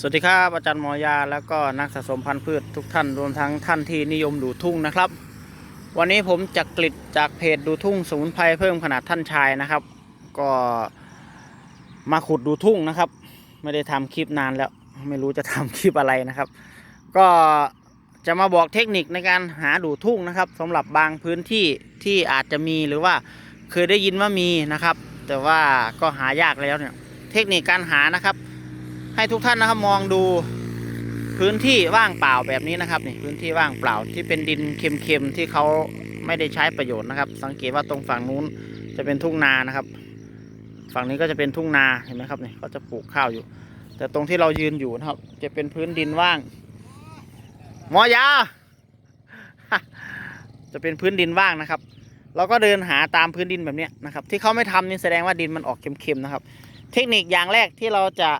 สวัสดีครับอาจารย์หมอยาแล้วก็นักสะสมพันธุ์พืชทุกท่านรวมทั้งท่านที่นิยมดูทุ่งนะครับ วันนี้ผมจะกลิดจากเพจดูทุ่งสมุนไพรเพิ่มขนาดท่านชายนะครับ ก็มาขุดดูทุ่งนะครับ ไม่ได้ทำคลิปนานแล้ว ไม่รู้จะทำคลิปอะไรนะครับ ก็จะมาบอกเทคนิคในการหาดูทุ่งนะครับสำหรับบางพื้นที่ที่อาจจะมีหรือว่าเคยได้ยินว่ามีนะครับ แต่ว่าก็หายากแล้วเนี่ยเทคนิคการหานะครับ ให้ทุกท่านนะครับมองดูพื้นที่ว่างเปล่าแบบนี้นะครับนี่พื้นที่ว่างเปล่าที่เป็นดินเค็มๆที่เขาไม่ได้ใช้ประโยชน์นะครับ สังเกตว่าตรงฝั่งนู้นจะเป็นทุ่งนานะครับ ฝั่งนี้ก็จะเป็นทุ่งนาเห็นไหมครับนี่เขาจะปลูกข้าวอยู่ แต่ตรงที่เรายืนอยู่นะครับ จะเป็นพื้นดินว่างหมอยาจะเป็นพื้นดินว่างนะครับ เราก็เดินหาตามพื้นดินแบบนี้นะครับ ที่เขาไม่ทำนี่แสดงว่าดินมันออกเค็มๆนะครับ เทคนิคอย่างแรกที่เราจะ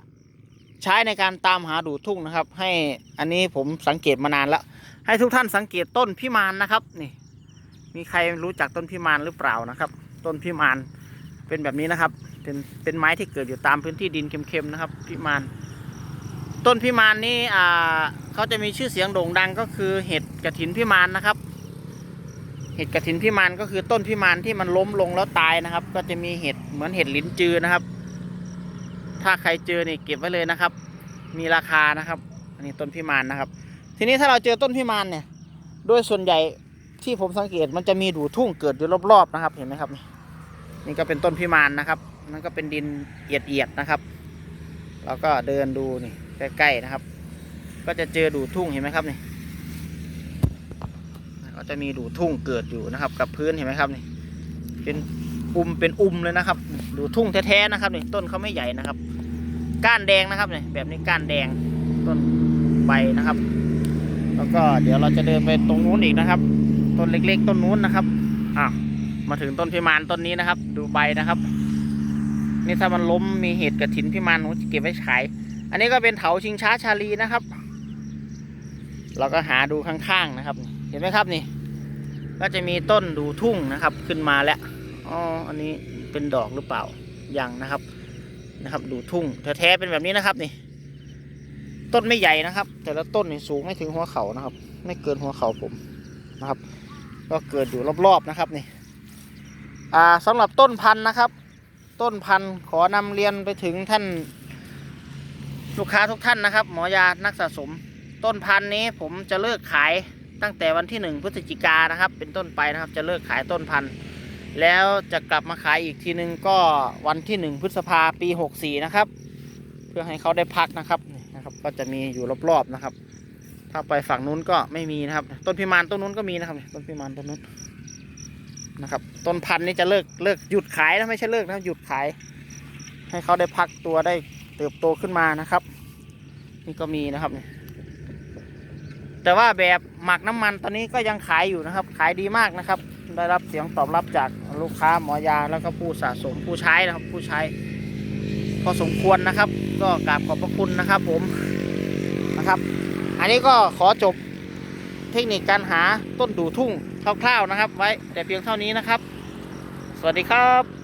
ใช้ในการตามหาดูทุ่งนะครับ ให้อันนี้ผมสังเกตมานานแล้ว ให้ทุกท่านสังเกตต้นพิมานนะครับนี่ มีใครรู้จักต้นพิมานหรือเปล่านะครับ ต้นพิมานเป็นแบบนี้นะครับ เป็นเป็นไม้ที่เกิดอยู่ตามพื้นที่ดินเค็มๆนะครับพิมานต้นพิมานนี่อ่าเขาจะมีชื่อเสียงโด่งดังก็คือเห็ดกระถินพิมานนะครับ เห็ดกระถินพิมานก็คือต้นพิมานที่มันล้มลงแล้วตายนะครับ ก็จะมีเห็ดเหมือนเห็ดลิ้นจือนะครับ ถ้าใครเจอนี่เก็บไว้เลยนะครับ มีราคานะครับ อันนี้ต้นพิมานนะครับ ทีนี้ถ้าเราเจอต้นพิมานเนี่ย โดยส่วนใหญ่ที่ผมสังเกตมันจะมีดูทุ่งเกิดอยู่รอบๆนะครับ เห็นไหมครับ นี่นี่ก็เป็นต้นพิมานนะครับนั่นก็เป็นดินเอียดๆนะครับเราก็เดินดูนี่ใกล้ๆนะครับ ก็จะเจอดูทุ่งเห็นไหมครับนี่ก็จะมีดูทุ่งเกิดอยู่นะครับ กับพื้นเห็นไหมครับนี่เป็น อุ้มเป็นอุ้มเลยนะครับ ดูทุ่งแท้ๆนะครับนี่ต้นเขาไม่ใหญ่นะครับ ก้านแดงนะครับเนี่ยแบบนี้ก้านแดงต้นใบนะครับ แล้วก็เดี๋ยวเราจะเดินไปตรงนู้นอีกนะครับ ต้นเล็ก ๆ ต้นนู้นนะครับอ้าวมาถึงต้นพิมานต้นนี้นะครับ ดูใบนะครับ นี่ถ้ามันล้มมีเห็ดกระถินพิมานผมจะเก็บไว้ขาย อันนี้ก็เป็นเถาชิงช้าชาลีนะครับ เราก็หาดูข้างๆนะครับ เห็นไหมครับนี่ ก็จะมีต้นดูทุ่งนะครับขึ้นมาแล้ว อ๋ออันนี้เป็นดอกหรือเปล่ายังนะครับนะครับ ดูทุ่งแท้ๆเป็นแบบนี้นะครับนี่ ต้นไม่ใหญ่นะครับ แต่ละต้นนี่สูงไม่ถึงหัวเขานะครับ ไม่เกินหัวเข่าผมนะครับ ก็เกิดอยู่รอบๆนะครับนี่ อ่าสำหรับต้นพันธุ์นะครับ ต้นพันธุ์ขอนำเรียนไปถึงท่าน ลูกค้าทุกท่านนะครับ หมอยานักสะสม ต้นพันธุ์นี้ผมจะเลิกขายตั้งแต่วันที่หนึ่งพฤศจิกานะครับ เป็นต้นไปนะครับ จะเลิกขายต้นพันธุ์ แล้วจะกลับมาขายอีกทีนึงก็วันที่หนึ่งพฤษภาปีหกสี่นะครับ เพื่อให้เขาได้พักนะครับนะครับก็จะมีอยู่รอบๆนะครับ ถ้าไปฝั่งนู้นก็ไม่มีนะครับ ต้นพิมานต้นนู้นก็มีนะครับต้นพิมานต้นนู้นนะครับต้นพันธุ์นี้จะเลิกเลิกหยุดขายนะไม่ใช่เลิกนะหยุดขาย ให้เขาได้พักตัวได้เติบโตขึ้นมานะครับ นี่ก็มีนะครับนี่แต่ว่าแบบหมักน้ำมันตอนนี้ก็ยังขายอยู่นะครับ ขายดีมากนะครับ ได้รับเสียงตอบรับจากลูกค้าหมอยาแล้วก็ผู้สะสมผู้ใช้นะครับ ผู้ใช้พอสมควรนะครับ ก็กราบขอบพระคุณนะครับ ผมนะครับ อันนี้ก็ขอจบเทคนิคการหาต้นดูทุ่งคร่าวๆนะครับ ไว้แต่เพียงเท่านี้นะครับ สวัสดีครับ